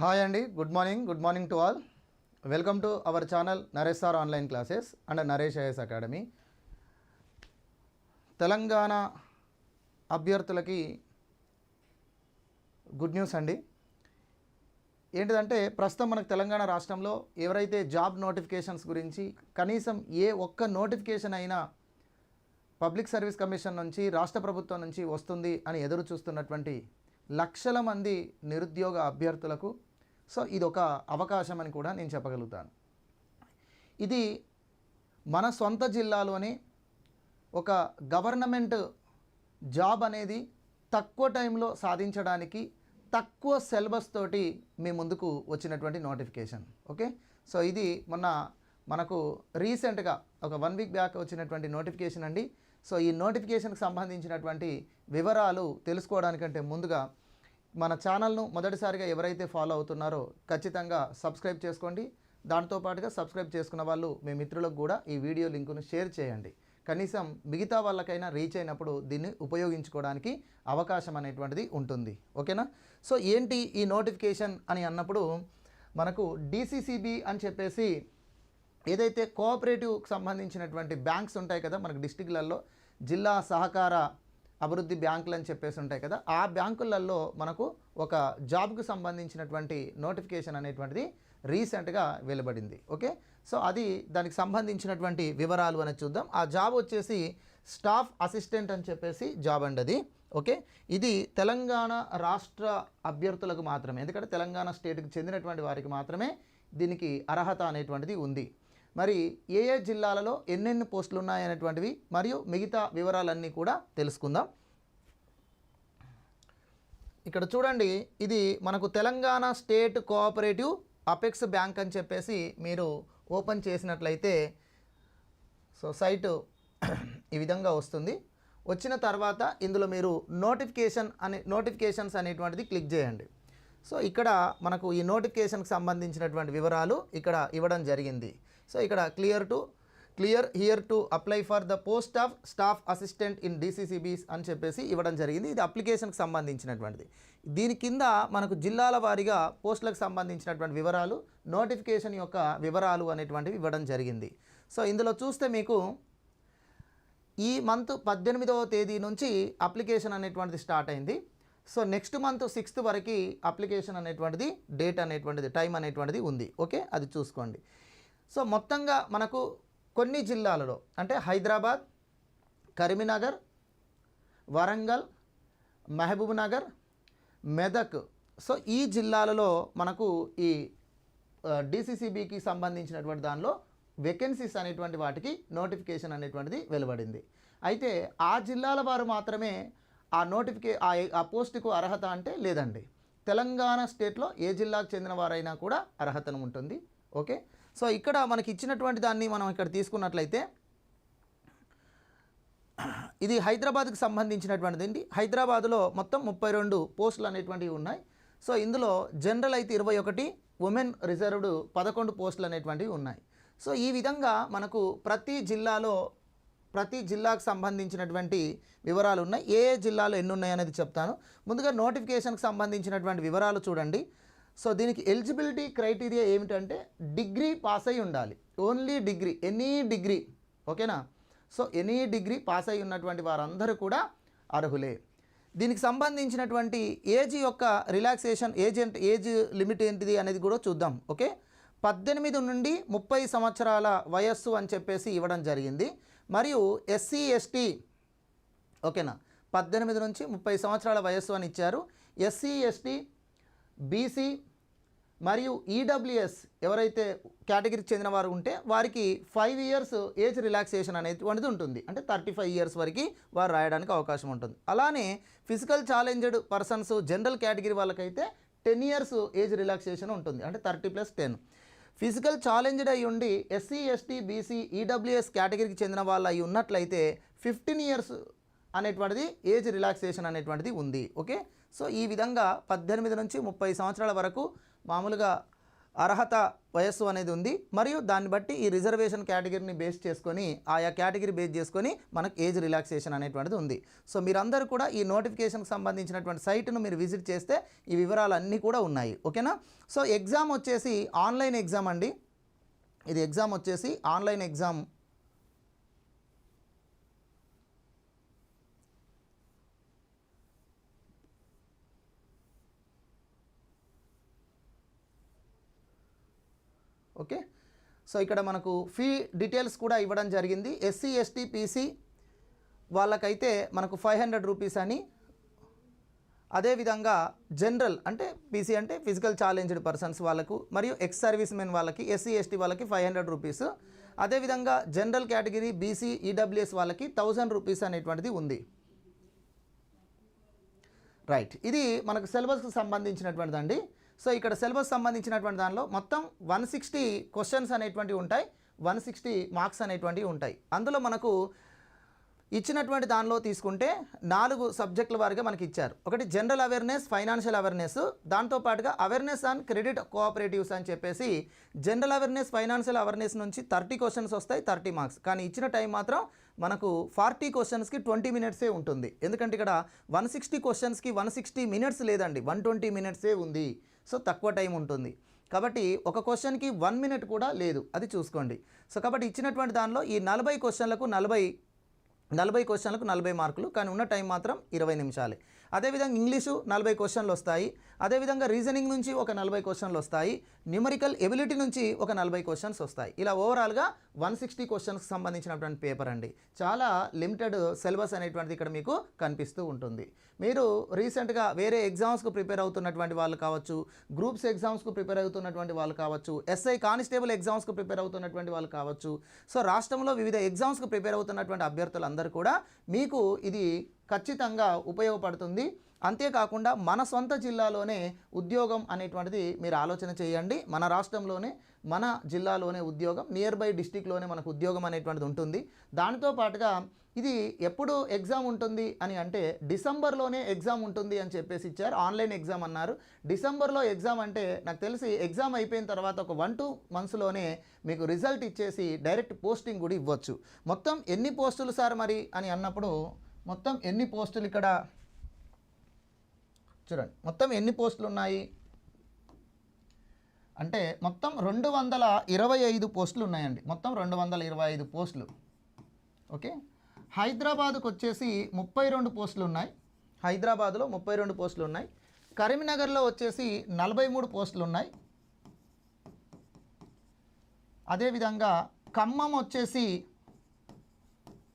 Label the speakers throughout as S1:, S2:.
S1: Hi అండి good morning good morning to all welcome to our channel Naresh sir online classes and Naresh IAS academy Telangana అభ్యర్థులకి good news అండి. ఏంటిదంటే ప్రస్తుతం మనకు తెలంగాణ రాష్ట్రంలో ఎవరైతే జాబ్ నోటిఫికేషన్స్ గురించి కనీసం ఏ ఒక్క నోటిఫికేషన్ అయినా పబ్లిక్ సర్వీస్ కమిషన్ నుంచి రాష్ట్ర ప్రభుత్వం నుంచి వస్తుంది అని ఎదురు చూస్తున్నటువంటి లక్షల మంది నిరుద్యోగ అభ్యర్థులకు సో ఇది ఒక అవకాశం అని కూడా నేను చెప్పగలుగుతాను. ఇది మన సొంత జిల్లాలోని ఒక గవర్నమెంట్ జాబ్ అనేది తక్కువ టైంలో సాధించడానికి తక్కువ సిలబస్ తోటి మీ ముందుకు వచ్చినటువంటి నోటిఫికేషన్. ఓకే? సో ఇది మొన్న మనకు రీసెంట్గా ఒక వన్ వీక్ బ్యాక్ వచ్చినటువంటి నోటిఫికేషన్ అండి. సో ఈ నోటిఫికేషన్కి సంబంధించినటువంటి వివరాలు తెలుసుకోవడానికంటే ముందుగా మన ఛానల్ను మొదటిసారిగా ఎవరైతే ఫాలో అవుతున్నారో ఖచ్చితంగా సబ్స్క్రైబ్ చేసుకోండి. దాంతోపాటుగా సబ్స్క్రైబ్ చేసుకున్న వాళ్ళు మీ మిత్రులకు కూడా ఈ వీడియో లింకును షేర్ చేయండి. కనీసం మిగతా వాళ్ళకైనా రీచ్ అయినప్పుడు దీన్ని ఉపయోగించుకోవడానికి అవకాశం అనేటువంటిది ఉంటుంది. ఓకేనా? సో ఏంటి ఈ నోటిఫికేషన్ అని అన్నప్పుడు మనకు డీసీసీబీ అని చెప్పేసి ఏదైతే కోఆపరేటివ్కి సంబంధించినటువంటి బ్యాంక్స్ ఉంటాయి కదా మనకు డిస్టిక్లలో జిల్లా సహకార అభివృద్ధి బ్యాంకులు అని చెప్పేసి ఉంటాయి కదా ఆ బ్యాంకులలో మనకు ఒక జాబ్కు సంబంధించినటువంటి నోటిఫికేషన్ అనేటువంటిది రీసెంట్గా వెలువడింది. ఓకే? సో అది దానికి సంబంధించినటువంటి వివరాలు అనేది చూద్దాం. ఆ జాబ్ వచ్చేసి స్టాఫ్ అసిస్టెంట్ అని చెప్పేసి జాబ్ అండి అది. ఓకే? ఇది తెలంగాణ రాష్ట్ర అభ్యర్థులకు మాత్రమే ఎందుకంటే తెలంగాణ స్టేట్కి చెందినటువంటి వారికి మాత్రమే దీనికి అర్హత అనేటువంటిది ఉంది. మరి ఏ ఏ జిల్లాలలో ఎన్నెన్ని పోస్టులు ఉన్నాయనేటువంటివి మరియు మిగతా వివరాలన్నీ కూడా తెలుసుకుందాం. ఇక్కడ చూడండి ఇది మనకు Telangana state cooperative apex bank అని చెప్పేసి మీరు ఓపెన్ చేసినట్లయితే సో సైటు ఈ విధంగా వస్తుంది. వచ్చిన తర్వాత ఇందులో మీరు నోటిఫికేషన్ అనే నోటిఫికేషన్స్ అనేటువంటిది క్లిక్ చేయండి. సో ఇక్కడ మనకు ఈ నోటిఫికేషన్కి సంబంధించినటువంటి వివరాలు ఇక్కడ ఇవ్వడం జరిగింది. సో ఇక్కడ clear to clear here to apply for the post of staff assistant in DCCBs అని చెప్పేసి ఇవ్వడం జరిగింది. ఇది అప్లికేషన్కి సంబంధించినటువంటిది. దీని కింద మనకు జిల్లాల వారీగా పోస్టులకు సంబంధించినటువంటి వివరాలు నోటిఫికేషన్ యొక్క వివరాలు అనేటువంటివి ఇవ్వడం జరిగింది. సో ఇందులో చూస్తే మీకు ఈ మంత్ పద్దెనిమిదవ తేదీ నుంచి అప్లికేషన్ అనేటువంటిది స్టార్ట్ అయింది. సో నెక్స్ట్ మంత్ సిక్స్త్ వరకు అప్లికేషన్ అనేటువంటిది డేట్ అనేటువంటిది టైం అనేటువంటిది ఉంది. ఓకే? అది చూసుకోండి. సో మొత్తంగా మనకు కొన్ని జిల్లాలలో అంటే హైదరాబాద్ కరీంనగర్ వరంగల్ మహబూబ్ నగర్ మెదక్. సో ఈ జిల్లాలలో మనకు ఈ డిసిసిబికి సంబంధించినటువంటి దానిలో వేకెన్సీస్ అనేటువంటి వాటికి నోటిఫికేషన్ అనేటువంటిది వెలువడింది. అయితే ఆ జిల్లాల వారు మాత్రమే ఆ నోటిఫికే ఆ ఆ పోస్టుకు అర్హత అంటే లేదండి. తెలంగాణ స్టేట్లో ఏ జిల్లాకు చెందిన వారైనా కూడా అర్హతను ఉంటుంది. ఓకే? సో ఇక్కడ మనకి ఇచ్చినటువంటి దాన్ని మనం ఇక్కడ తీసుకున్నట్లయితే ఇది హైదరాబాద్కి సంబంధించినటువంటిది అండి హైదరాబాద్లో మొత్తం ముప్పై రెండు పోస్టులు అనేటువంటివి ఉన్నాయి. సో ఇందులో జనరల్ అయితే ఇరవై ఒకటి ఉమెన్ రిజర్వ్డ్ పదకొండు పోస్టులు అనేటువంటివి ఉన్నాయి. సో ఈ విధంగా మనకు ప్రతి జిల్లాలో ప్రతి జిల్లాకు సంబంధించినటువంటి వివరాలు ఉన్నాయి. ఏ ఏ జిల్లాలో ఎన్ని ఉన్నాయి అనేది చెప్తాను. ముందుగా నోటిఫికేషన్కి సంబంధించినటువంటి వివరాలు చూడండి. సో దీనికి ఎలిజిబిలిటీ క్రైటీరియా ఏమిటంటే డిగ్రీ పాస్ అయి ఉండాలి. ఓన్లీ డిగ్రీ ఎనీ డిగ్రీ ఓకేనా? సో ఎనీ డిగ్రీ పాస్ అయి ఉన్నటువంటి వారందరూ కూడా అర్హులే. దీనికి సంబంధించినటువంటి ఏజ్ యొక్క రిలాక్సేషన్ ఏజ్ ఏజ్ లిమిట్ ఏంటిది అనేది కూడా చూద్దాం ఓకే? పద్దెనిమిది నుండి ముప్పై సంవత్సరాల వయస్సు అని చెప్పేసి ఇవ్వడం జరిగింది. మరియు ఎస్సీ ఎస్టీ ఓకేనా? పద్దెనిమిది నుంచి ముప్పై సంవత్సరాల వయస్సు అని ఇచ్చారు. ఎస్సీ ఎస్టీ బీసీ మరియు ఈడబ్ల్యూఎస్ ఎవరైతే కేటగిరీకి చెందిన వారు ఉంటే వారికి ఫైవ్ ఇయర్స్ ఏజ్ రిలాక్సేషన్ అనేటువంటిది ఉంటుంది. అంటే థర్టీ ఫైవ్ ఇయర్స్ వరకు వారు రాయడానికి అవకాశం ఉంటుంది. అలానే physical challenged persons general category వాళ్ళకైతే టెన్ ఇయర్స్ ఏజ్ రిలాక్సేషన్ ఉంటుంది. అంటే thirty plus ten physical challenged అయి ఉండి ఎస్సీ ఎస్టీ బీసీ ఈడబ్ల్యూఎస్ కేటగిరీకి చెందిన వాళ్ళు అయి ఉన్నట్లయితే ఫిఫ్టీన్ ఇయర్స్ అనేటువంటిది ఏజ్ రిలాక్సేషన్ అనేటువంటిది ఉంది. ఓకే? సో ఈ విధంగా పద్దెనిమిది నుంచి ముప్పై సంవత్సరాల వరకు మామూలుగా అర్హత వయస్సు అనేది ఉంది. మరియు దాన్ని బట్టి ఈ రిజర్వేషన్ కేటగిరీని బేస్ చేసుకొని ఆయా కేటగిరీ బేస్ చేసుకొని మనకు ఏజ్ రిలాక్సేషన్ అనేటువంటిది ఉంది. సో మీరందరూ కూడా ఈ నోటిఫికేషన్కి సంబంధించినటువంటి సైట్ను మీరు విజిట్ చేస్తే ఈ వివరాలు అన్నీ కూడా ఉన్నాయి. ఓకేనా? సో ఎగ్జామ్ వచ్చేసి ఆన్లైన్ ఎగ్జామ్ అండి. ఇది ఎగ్జామ్ వచ్చేసి ఆన్లైన్ ఎగ్జామ్ ఓకే? సో ఇక్కడ మనకు ఫీ డీటెయిల్స్ కూడా ఇవ్వడం జరిగింది. ఎస్సీ ఎస్టీ పీసీ వాళ్ళకైతే మనకు ఫైవ్ హండ్రెడ్ రూపీస్ అని. అదేవిధంగా జనరల్ అంటే పీసీ అంటే ఫిజికల్ ఛాలెంజ్డ్ పర్సన్స్ వాళ్ళకు మరియు ఎక్స్ సర్వీస్ మెన్ వాళ్ళకి ఎస్సీ ఎస్టీ వాళ్ళకి ఫైవ్ హండ్రెడ్ రూపీస్ అదేవిధంగా జనరల్ కేటగిరీ బీసీ ఈడబ్ల్యూఎస్ వాళ్ళకి థౌజండ్ రూపీస్ అనేటువంటిది ఉంది. రైట్ ఇది మనకు సిలబస్కి సంబంధించినటువంటిది అండి సో ఇక్కడ సిలబస్ సంబంధించినటువంటి దానిలో మొత్తం వన్ సిక్స్టీ క్వశ్చన్స్ అనేటువంటివి ఉంటాయి వన్ సిక్స్టీ మార్క్స్ అనేటువంటివి ఉంటాయి. అందులో మనకు ఇచ్చినటువంటి దానిలో తీసుకుంటే నాలుగు సబ్జెక్టుల వారిగా మనకి ఇచ్చారు. ఒకటి జనరల్ అవేర్నెస్ ఫైనాన్షియల్ అవేర్నెస్. దాంతోపాటుగా అవేర్నెస్ ఆన్ క్రెడిట్ కోఆపరేటివ్స్ అని చెప్పేసి జనరల్ అవేర్నెస్ ఫైనాన్షియల్ అవేర్నెస్ నుంచి థర్టీ క్వశ్చన్స్ వస్తాయి థర్టీ మార్క్స్. కానీ ఇచ్చిన టైం మాత్రం మనకు ఫార్టీ క్వశ్చన్స్కి ట్వంటీ మినిట్సే ఉంటుంది. ఎందుకంటే ఇక్కడ వన్ సిక్స్టీ క్వశ్చన్స్కి వన్ సిక్స్టీ మినిట్స్ లేదండి. వన్ ట్వంటీ మినిట్సే ఉంది. సో తక్కువ టైం ఉంటుంది. కాబట్టి ఒక క్వశ్చన్కి వన్ మినిట్ కూడా లేదు. అది చూసుకోండి. సో కాబట్టి ఇచ్చినటువంటి దానిలో ఈ నలభై క్వశ్చన్లకు నలభై నలభై క్వశ్చన్లకు నలభై మార్కులు కానీ ఉన్న టైం మాత్రం ఇరవై నిమిషాలే. అదేవిధంగా ఇంగ్లీషు నలభై క్వశ్చన్లు వస్తాయి. అదేవిధంగా రీజనింగ్ నుంచి ఒక నలభై క్వశ్చన్లు వస్తాయి. న్యూమరికల్ ఎబిలిటీ నుంచి ఒక నలభై క్వశ్చన్స్ వస్తాయి. ఇలా ఓవరాల్గా వన్ సిక్స్టీ క్వశ్చన్స్కి సంబంధించినటువంటి పేపర్ అండి. చాలా లిమిటెడ్ సిలబస్ అనేటువంటిది ఇక్కడ మీకు కనిపిస్తూ ఉంటుంది. మీరు రీసెంట్గా వేరే ఎగ్జామ్స్కు ప్రిపేర్ అవుతున్నటువంటి వాళ్ళు కావచ్చు గ్రూప్స్ ఎగ్జామ్స్కు ప్రిపేర్ అవుతున్నటువంటి వాళ్ళు కావచ్చు ఎస్ఐ కానిస్టేబుల్ ఎగ్జామ్స్కు ప్రిపేర్ అవుతున్నటువంటి వాళ్ళు కావచ్చు. సో రాష్ట్రంలో వివిధ ఎగ్జామ్స్కు ప్రిపేర్ అవుతున్నటువంటి అభ్యర్థులందరూ కూడా మీకు ఇది ఖచ్చితంగా ఉపయోగపడుతుంది. అంతేకాకుండా మన సొంత జిల్లాలోనే ఉద్యోగం అనేటువంటిది మీరు ఆలోచన చేయండి. మన రాష్ట్రంలోనే మన జిల్లాలోనే ఉద్యోగం నియర్ బై డిస్టిక్లోనే మనకు ఉద్యోగం అనేటువంటిది ఉంటుంది. దానితో పాటుగా ఇది ఎప్పుడు ఎగ్జామ్ ఉంటుంది అని అంటే డిసెంబర్లోనే ఎగ్జామ్ ఉంటుంది అని చెప్పేసి ఇచ్చారు. ఆన్లైన్ ఎగ్జామ్ అన్నారు. డిసెంబర్లో ఎగ్జామ్ అంటే నాకు తెలిసి ఎగ్జామ్ అయిపోయిన తర్వాత ఒక వన్ టూ మంత్స్లోనే మీకు రిజల్ట్ ఇచ్చేసి డైరెక్ట్ పోస్టింగ్ కూడా ఇవ్వచ్చు. మొత్తం ఎన్ని పోస్టులు సార్ మరి అని అన్నప్పుడు మొత్తం ఎన్ని పోస్టులు ఇక్కడ? చూడండి మొత్తం ఎన్ని పోస్టులు ఉన్నాయి? అంటే మొత్తం రెండు వందల ఇరవై ఐదు పోస్టులు ఉన్నాయండి. మొత్తం రెండు వందల ఇరవై ఐదు పోస్టులు. ఓకే? హైదరాబాద్కు వచ్చేసి ముప్పై రెండు పోస్టులు ఉన్నాయి. హైదరాబాద్లో ముప్పై రెండు పోస్టులు ఉన్నాయి. కరీంనగర్లో వచ్చేసి నలభై మూడు పోస్టులు ఉన్నాయి. అదేవిధంగా ఖమ్మం వచ్చేసి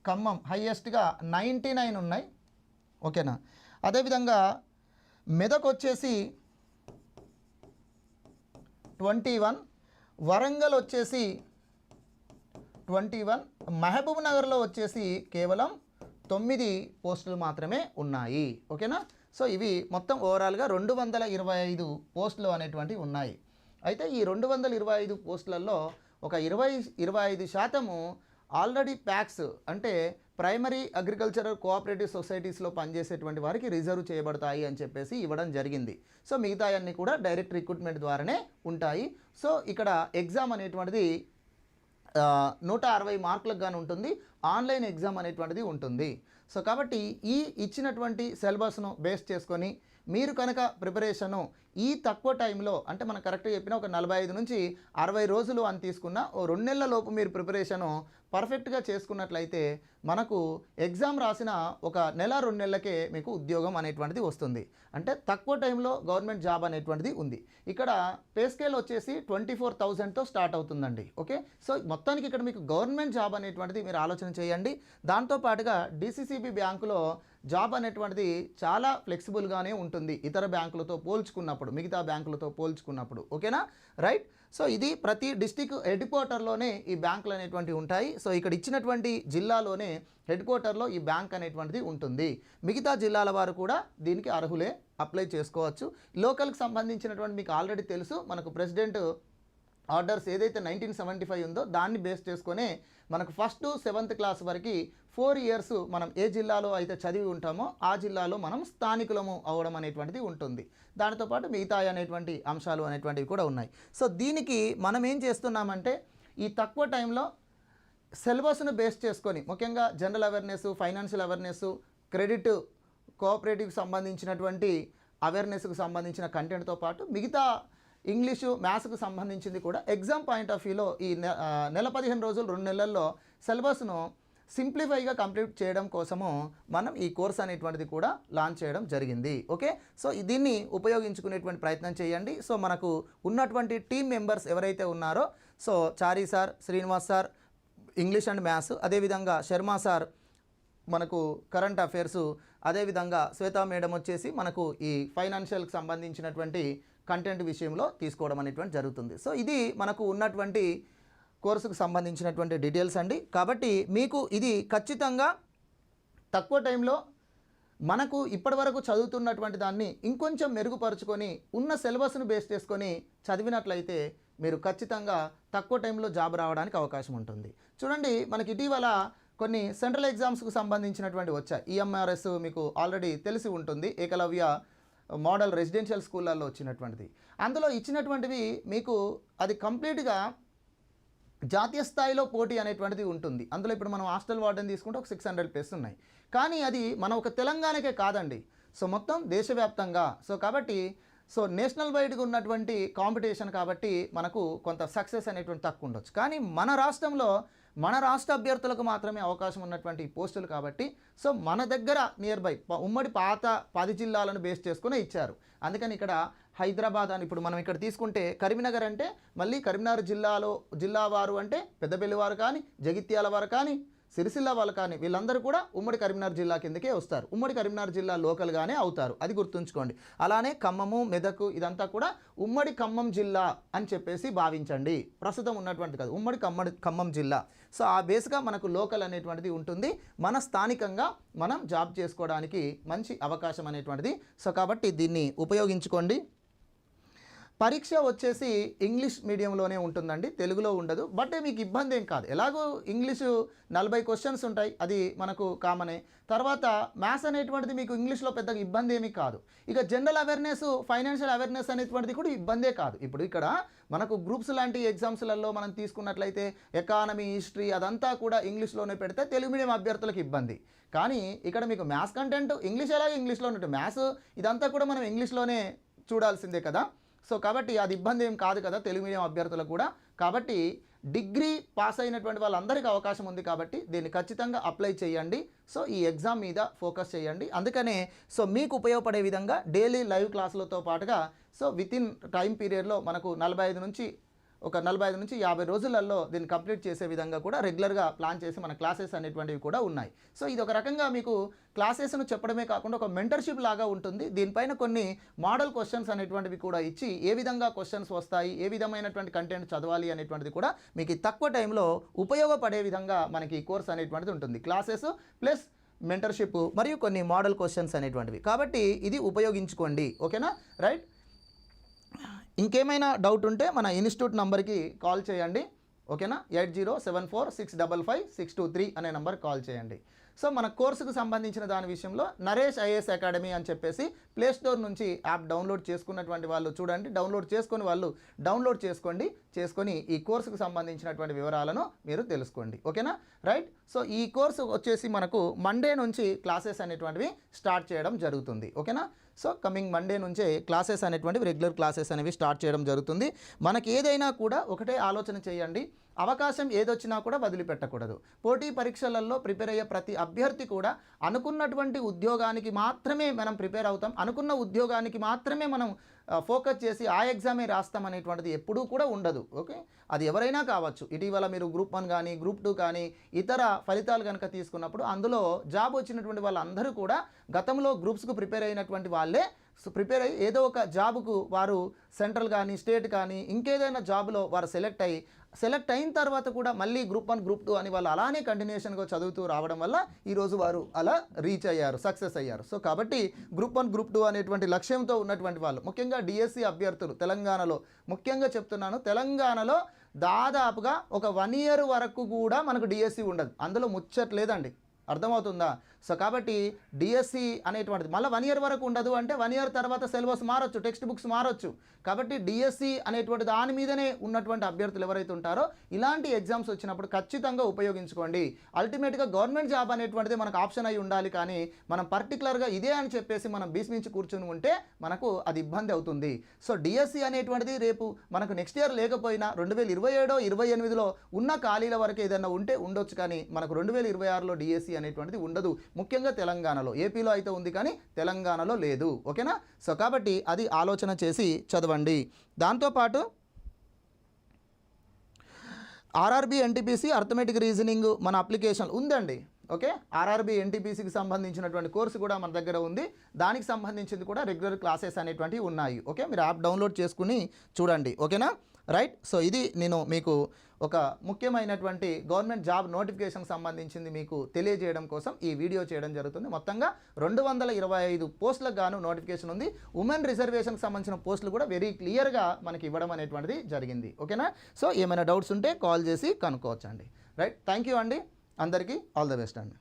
S1: ఖమ్మం హయ్యెస్ట్గా నైంటీ నైన్ ఉన్నాయి. ఓకేనా? అదేవిధంగా మెదక్ వచ్చేసి ట్వంటీ వన్ వరంగల్ వచ్చేసి ట్వంటీ వన్ మహబూబ్ నగర్లో వచ్చేసి కేవలం తొమ్మిది పోస్టులు మాత్రమే ఉన్నాయి. ఓకేనా? సో ఇవి మొత్తం ఓవరాల్గా రెండు వందల ఇరవై ఐదు పోస్టులు అనేటువంటివి ఉన్నాయి. అయితే ఈ రెండు వందల ఇరవై ఐదు పోస్టులలో ఒక ఇరవై ఇరవై ఐదు శాతము ఆల్రెడీ ప్యాక్స్ అంటే ప్రైమరీ అగ్రికల్చరల్ కోఆపరేటివ్ సొసైటీస్లో పనిచేసేటువంటి వారికి రిజర్వ్ చేయబడతాయి అని చెప్పేసి ఇవ్వడం జరిగింది. సో మిగతా అన్నీ కూడా డైరెక్ట్ రిక్రూట్మెంట్ ద్వారానే ఉంటాయి. సో ఇక్కడ ఎగ్జామ్ అనేటువంటిది నూట అరవై మార్కులకు గాను ఉంటుంది. ఆన్లైన్ ఎగ్జామ్ అనేటువంటిది ఉంటుంది. సో కాబట్టి ఈ ఇచ్చినటువంటి సిలబస్ను బేస్ చేసుకొని మీరు కనుక ప్రిపరేషను ఈ తక్కువ టైంలో అంటే మనం కరెక్ట్గా చెప్పిన ఒక నలభై ఐదు నుంచి అరవై రోజులు అని తీసుకున్న ఓ రెండు నెలల లోపు మీరు ప్రిపరేషను పర్ఫెక్ట్గా చేసుకున్నట్లయితే మనకు ఎగ్జామ్ రాసిన ఒక నెల రెండు నెలలకే మీకు ఉద్యోగం అనేటువంటిది వస్తుంది. అంటే తక్కువ టైంలో గవర్నమెంట్ జాబ్ అనేటువంటిది ఉంది. ఇక్కడ పే స్కేల్ వచ్చేసి ట్వంటీ ఫోర్ థౌజండ్తో స్టార్ట్ అవుతుందండి. ఓకే? సో మొత్తానికి ఇక్కడ మీకు గవర్నమెంట్ జాబ్ అనేటువంటిది మీరు ఆలోచన చేయండి. దాంతోపాటుగా డిసిసిబి బ్యాంకులో జాబ్ అనేటువంటిది చాలా ఫ్లెక్సిబుల్గానే ఉంటుంది ఇతర బ్యాంకులతో పోల్చుకున్నప్పుడు మిగతా బ్యాంకులతో పోల్చుకున్నప్పుడు. ఓకేనా? రైట్? సో ఇది ప్రతి డిస్టిక్ హెడ్ క్వార్టర్లోనే ఈ బ్యాంకులు అనేటువంటివి ఉంటాయి. సో ఇక్కడ ఇచ్చినటువంటి జిల్లాలోనే హెడ్ క్వార్టర్లో ఈ బ్యాంక్ అనేటువంటిది ఉంటుంది. మిగతా జిల్లాల వారు కూడా దీనికి అర్హులే అప్లై చేసుకోవచ్చు. లోకల్కి సంబంధించినటువంటి మీకు ఆల్రెడీ తెలుసు మనకు ప్రెసిడెంట్ ఆర్డర్స్ ఏదైతే నైన్టీన్ సెవెంటీ ఫైవ్ ఉందో దాన్ని బేస్ చేసుకొని మనకు ఫస్ట్ సెవెంత్ క్లాస్ వరకు ఫోర్ ఇయర్స్ మనం ఏ జిల్లాలో అయితే చదివి ఉంటామో ఆ జిల్లాలో మనం స్థానికులము అవడం అనేటువంటిది ఉంటుంది. దానితో పాటు మిగతా అనేటువంటి అంశాలు అనేటువంటివి కూడా ఉన్నాయి. సో దీనికి మనం ఏం చేస్తున్నామంటే ఈ తక్కువ టైంలో సిలబస్ను బేస్ చేసుకొని ముఖ్యంగా general awareness financial awareness credit కోఆపరేటివ్కి సంబంధించినటువంటి అవేర్నెస్కి సంబంధించిన కంటెంట్తో పాటు మిగతా ఇంగ్లీషు మ్యాథ్స్కు సంబంధించింది కూడా. ఎగ్జామ్ పాయింట్ ఆఫ్ వ్యూలో ఈ నె- నెల పదిహేను రోజులు రెండు నెలల్లో సిలబస్ను సింప్లిఫైగా కంప్లీట్ చేయడం కోసము మనం ఈ కోర్స్ అనేటువంటిది కూడా లాంచ్ చేయడం జరిగింది. ఓకే? సో దీన్ని ఉపయోగించుకునేటువంటి ప్రయత్నం చేయండి. సో మనకు ఉన్నటువంటి టీం మెంబర్స్ ఎవరైతే ఉన్నారో so Chary sir Srinivas sir English and maths అదేవిధంగా శర్మ సార్ మనకు కరెంట్ అఫైర్స్ అదేవిధంగా శ్వేతా మేడం వచ్చేసి మనకు ఈ ఫైనాన్షియల్కి సంబంధించినటువంటి కంటెంట్ విషయంలో తీసుకోవడం అనేటువంటి జరుగుతుంది. సో ఇది మనకు ఉన్నటువంటి కోర్సుకు సంబంధించినటువంటి డీటెయిల్స్ అండి. కాబట్టి మీకు ఇది ఖచ్చితంగా తక్కువ టైంలో మనకు ఇప్పటివరకు చదువుతున్నటువంటి దాన్ని ఇంకొంచెం మెరుగుపరుచుకొని ఉన్న సిలబస్ను బేస్ చేసుకొని చదివినట్లయితే మీరు ఖచ్చితంగా తక్కువ టైంలో జాబ్ రావడానికి అవకాశం ఉంటుంది. చూడండి మనకి ఇటీవల కొన్ని సెంట్రల్ ఎగ్జామ్స్కు సంబంధించినటువంటి వచ్చాయి. ఈఎంఆర్ఎస్ మీకు ఆల్రెడీ తెలిసి ఉంటుంది. ఏకలవ్య మోడల్ రెసిడెన్షియల్ స్కూళ్ళల్లో వచ్చినటువంటిది. అందులో ఇచ్చినటువంటివి మీకు అది కంప్లీట్గా జాతీయ స్థాయిలో పోటీ అనేటువంటిది ఉంటుంది. అందులో ఇప్పుడు మనం హాస్టల్ వార్డెన్ తీసుకుంటే ఒక సిక్స్ హండ్రెడ్ ప్లస్ ఉన్నాయి. కానీ అది మన ఒక తెలంగాణకే కాదండి. సో మొత్తం దేశవ్యాప్తంగా. సో కాబట్టి సో నేషనల్ వైడ్గా ఉన్నటువంటి కాంపిటీషన్ కాబట్టి మనకు కొంత సక్సెస్ అనేటువంటి తక్కువ ఉండొచ్చు. కానీ మన రాష్ట్రంలో మన రాష్ట్ర అభ్యర్థులకు మాత్రమే అవకాశం ఉన్నటువంటి పోస్టులు కాబట్టి సో మన దగ్గర నియర్ బై ఉమ్మడి పాత పది జిల్లాలను బేస్ చేసుకుని ఇచ్చారు. అందుకని ఇక్కడ హైదరాబాద్ అని ఇప్పుడు మనం ఇక్కడ తీసుకుంటే కరీంనగర్ అంటే మళ్ళీ కరీంనగర్ జిల్లాలో జిల్లా వారు అంటే పెద్దపల్లి వారు కానీ జగిత్యాల వారు కానీ సిరిసిల్ల వాళ్ళు కానీ వీళ్ళందరూ కూడా ఉమ్మడి కరీంనగర్ జిల్లా కిందకే వస్తారు. ఉమ్మడి కరీంనగర్ జిల్లా లోకల్గానే అవుతారు. అది గుర్తుంచుకోండి. అలానే ఖమ్మము మెదకు ఇదంతా కూడా ఉమ్మడి ఖమ్మం జిల్లా అని చెప్పేసి భావించండి. ప్రస్తుతం ఉన్నటువంటి కాదు ఉమ్మడి ఖమ్మడి ఖమ్మం జిల్లా. సో ఆ బేస్గా మనకు లోకల్ అనేటువంటిది ఉంటుంది. మన స్థానికంగా మనం జాబ్ చేసుకోవడానికి మంచి అవకాశం అనేటువంటిది. సో కాబట్టి దీన్ని ఉపయోగించుకోండి. పరీక్ష వచ్చేసి ఇంగ్లీష్ మీడియంలోనే ఉంటుందండి తెలుగులో ఉండదు. బట్ మీకు ఇబ్బంది ఏం కాదు. ఎలాగో ఇంగ్లీషు నలభై క్వశ్చన్స్ ఉంటాయి అది మనకు కామనే తర్వాత మ్యాథ్స్ అనేటువంటిది మీకు ఇంగ్లీష్లో పెద్దగా ఇబ్బంది ఏమీ కాదు. ఇక జనరల్ అవేర్నెస్ ఫైనాన్షియల్ అవేర్నెస్ అనేటువంటిది కూడా ఇబ్బందే కాదు. ఇప్పుడు ఇక్కడ మనకు గ్రూప్స్ లాంటి ఎగ్జామ్స్లలో మనం తీసుకున్నట్లయితే ఎకానమీ హిస్టరీ అదంతా కూడా ఇంగ్లీష్లోనే పెడితే తెలుగు మీడియం అభ్యర్థులకు ఇబ్బంది. కానీ ఇక్కడ మీకు మ్యాథ్స్ కంటెంట్ ఇంగ్లీష్ ఎలాగో ఇంగ్లీష్లో ఉంటుంది. మ్యాథ్స్ ఇదంతా కూడా మనం ఇంగ్లీష్లోనే చూడాల్సిందే కదా. సో కాబట్టి అది ఇబ్బంది ఏం కాదు కదా తెలుగు మీడియం అభ్యర్థులకు కూడా. కాబట్టి డిగ్రీ పాస్ అయినటువంటి వాళ్ళందరికీ అవకాశం ఉంది కాబట్టి దీన్ని ఖచ్చితంగా అప్లై చేయండి. సో ఈ ఎగ్జామ్ మీద ఫోకస్ చేయండి. అందుకనే సో మీకు ఉపయోగపడే విధంగా డైలీ లైవ్ క్లాసులతో పాటుగా సో వితిన్ టైం పీరియడ్లో మనకు నలభై ఐదు నుంచి ఒక నలభై ఐదు నుంచి యాభై రోజులలో దీన్ని కంప్లీట్ చేసే విధంగా కూడా రెగ్యులర్గా ప్లాన్ చేసి మన క్లాసెస్ అనేటువంటివి కూడా ఉన్నాయి. సో ఇది ఒక రకంగా మీకు క్లాసెస్ను చెప్పడమే కాకుండా ఒక మెంటర్షిప్ లాగా ఉంటుంది. దీనిపైన కొన్ని మోడల్ క్వశ్చన్స్ అనేటువంటివి కూడా ఇచ్చి ఏ విధంగా క్వశ్చన్స్ వస్తాయి ఏ విధమైనటువంటి కంటెంట్ చదవాలి అనేటువంటిది కూడా మీకు తక్కువ టైంలో ఉపయోగపడే విధంగా మనకి ఈ కోర్స్ అనేటువంటిది ఉంటుంది. క్లాసెస్ ప్లస్ మెంటర్షిప్ మరియు కొన్ని మోడల్ క్వశ్చన్స్ అనేటువంటివి. కాబట్టి ఇది ఉపయోగించుకోండి. ఓకేనా? రైట్? ఇంకేమైనా డౌట్ ఉంటే మన ఇన్స్టిట్యూట్ నంబర్కి కాల్ చేయండి. ఓకేనా? Eight zero seven four six double five six two three అనే నెంబర్ కాల్ చేయండి. సో మన కోర్సుకు సంబంధించిన దాని విషయంలో నరేష్ ఐఏఎస్ అకాడమీ అని చెప్పేసి ప్లేస్టోర్ నుంచి యాప్ డౌన్లోడ్ చేసుకున్నటువంటి వాళ్ళు చూడండి. డౌన్లోడ్ చేసుకుని వాళ్ళు డౌన్లోడ్ చేసుకోండి. చేసుకొని ఈ కోర్సుకు సంబంధించినటువంటి వివరాలను మీరు తెలుసుకోండి. ఓకేనా? రైట్? సో ఈ కోర్సు వచ్చేసి మనకు మండే నుంచి క్లాసెస్ అనేటువంటివి స్టార్ట్ చేయడం జరుగుతుంది. ఓకేనా? సో కమింగ్ మండే నుంచే క్లాసెస్ అనేటువంటివి రెగ్యులర్ క్లాసెస్ అనేవి స్టార్ట్ చేయడం జరుగుతుంది. మనకి ఏదైనా కూడా ఒకటే ఆలోచన చేయండి. అవకాశం ఏదొచ్చినా కూడా వదిలిపెట్టకూడదు. పోటీ పరీక్షలలో ప్రిపేర్ అయ్యే ప్రతి అభ్యర్థి కూడా అనుకున్నటువంటి ఉద్యోగానికి మాత్రమే మనం ప్రిపేర్ అవుతాం. అనుకున్న ఉద్యోగానికి మాత్రమే మనం ఫోకస్ చేసి ఆ ఎగ్జామే రాస్తాం అనేటువంటిది ఎప్పుడూ కూడా ఉండదు ఓకే? అది ఎవరైనా కావచ్చు. ఇటీవల మీరు గ్రూప్ వన్ కానీ గ్రూప్ టూ కానీ ఇతర ఫలితాలు కనుక తీసుకున్నప్పుడు అందులో జాబ్ వచ్చినటువంటి వాళ్ళందరూ కూడా గతంలో గ్రూప్స్కు ప్రిపేర్ అయినటువంటి వాళ్ళే ప్రిపేర్ అయ్యి ఏదో ఒక జాబ్కు వారు సెంట్రల్ కానీ స్టేట్ కానీ ఇంకేదైనా జాబ్లో వారు సెలెక్ట్ అయ్యి సెలెక్ట్ అయిన తర్వాత కూడా మళ్ళీ గ్రూప్ వన్ గ్రూప్ టూ అని వాళ్ళు అలానే కంటిన్యూషన్గా చదువుతూ రావడం వల్ల ఈరోజు వారు అలా రీచ్ అయ్యారు సక్సెస్ అయ్యారు. సో కాబట్టి గ్రూప్ వన్ గ్రూప్ టూ అనేటువంటి లక్ష్యంతో ఉన్నటువంటి వాళ్ళు ముఖ్యంగా డిఎస్సి అభ్యర్థులు తెలంగాణలో ముఖ్యంగా చెప్తున్నాను తెలంగాణలో దాదాపుగా ఒక వన్ ఇయర్ వరకు కూడా మనకు డిఎస్సి ఉండదు. అందులో ముచ్చట్లేదండి. అర్థమవుతుందా? సో కాబట్టి డిఎస్సి అనేటువంటిది. మళ్ళీ వన్ ఇయర్ వరకు ఉండదు అంటే వన్ ఇయర్ తర్వాత సిలబస్ మారొచ్చు టెక్స్ట్ బుక్స్ మారొచ్చు. కాబట్టి డిఎస్సి అనేటువంటి దాని మీదనే ఉన్నటువంటి అభ్యర్థులు ఎవరైతే ఉంటారో ఇలాంటి ఎగ్జామ్స్ వచ్చినప్పుడు ఖచ్చితంగా ఉపయోగించుకోండి. అల్టిమేట్గా గవర్నమెంట్ జాబ్ అనేటువంటిది మనకు ఆప్షన్ అయి ఉండాలి కానీ మనం పర్టికులర్గా ఇదే అని చెప్పేసి మనం బీస్మించి కూర్చుని ఉంటే మనకు అది ఇబ్బంది అవుతుంది. సో డిఎస్సి అనేటువంటిది రేపు మనకు నెక్స్ట్ ఇయర్ లేకపోయినా రెండు వేల ఇరవై ఏడో ఇరవై ఎనిమిదిలో ఉన్న ఖాళీల వరకు ఏదైనా ఉంటే ఉండొచ్చు కానీ మనకు రెండు వేల ఇరవై ఆరులో డిఎస్సి అనేటువంటిది ఉండదు. ముఖ్యంగా తెలంగాణలో ఏపీలో అయితే ఉంది కానీ తెలంగాణలో లేదు. ఓకేనా? సో కాబట్టి అది ఆలోచన చేసి చదవండి. దాంతోపాటు ఆర్ఆర్బి ఎన్టీపీసీ అర్థమెటిక్ రీజనింగ్ మన అప్లికేషన్ ఉందండి. ఓకే? ఆర్ఆర్బి ఎన్టీపీసీకి సంబంధించినటువంటి కోర్సు కూడా మన దగ్గర ఉంది. దానికి సంబంధించింది కూడా రెగ్యులర్ క్లాసెస్ అనేటువంటివి ఉన్నాయి. ఓకే? మీరు యాప్ డౌన్లోడ్ చేసుకుని చూడండి. ఓకేనా? రైట్? సో ఇది నేను మీకు ఒక ముఖ్యమైనటువంటి గవర్నమెంట్ జాబ్ నోటిఫికేషన్ సంబంధించింది మీకు తెలియజేయడం కోసం ఈ వీడియో చేయడం జరుగుతుంది. మొత్తంగా రెండు వందల ఇరవై ఐదు పోస్టులకు గాను నోటిఫికేషన్ ఉంది. ఉమెన్ రిజర్వేషన్కి సంబంధించిన పోస్టులు కూడా వెరీ క్లియర్గా మనకి ఇవ్వడం అనేటువంటిది జరిగింది. ఓకేనా? సో ఏమైనా డౌట్స్ ఉంటే కాల్ చేసి కనుక్కోవచ్చండి. రైట్? థ్యాంక్ యూ అండి. అందరికీ ఆల్ ద బెస్ట్ అండి.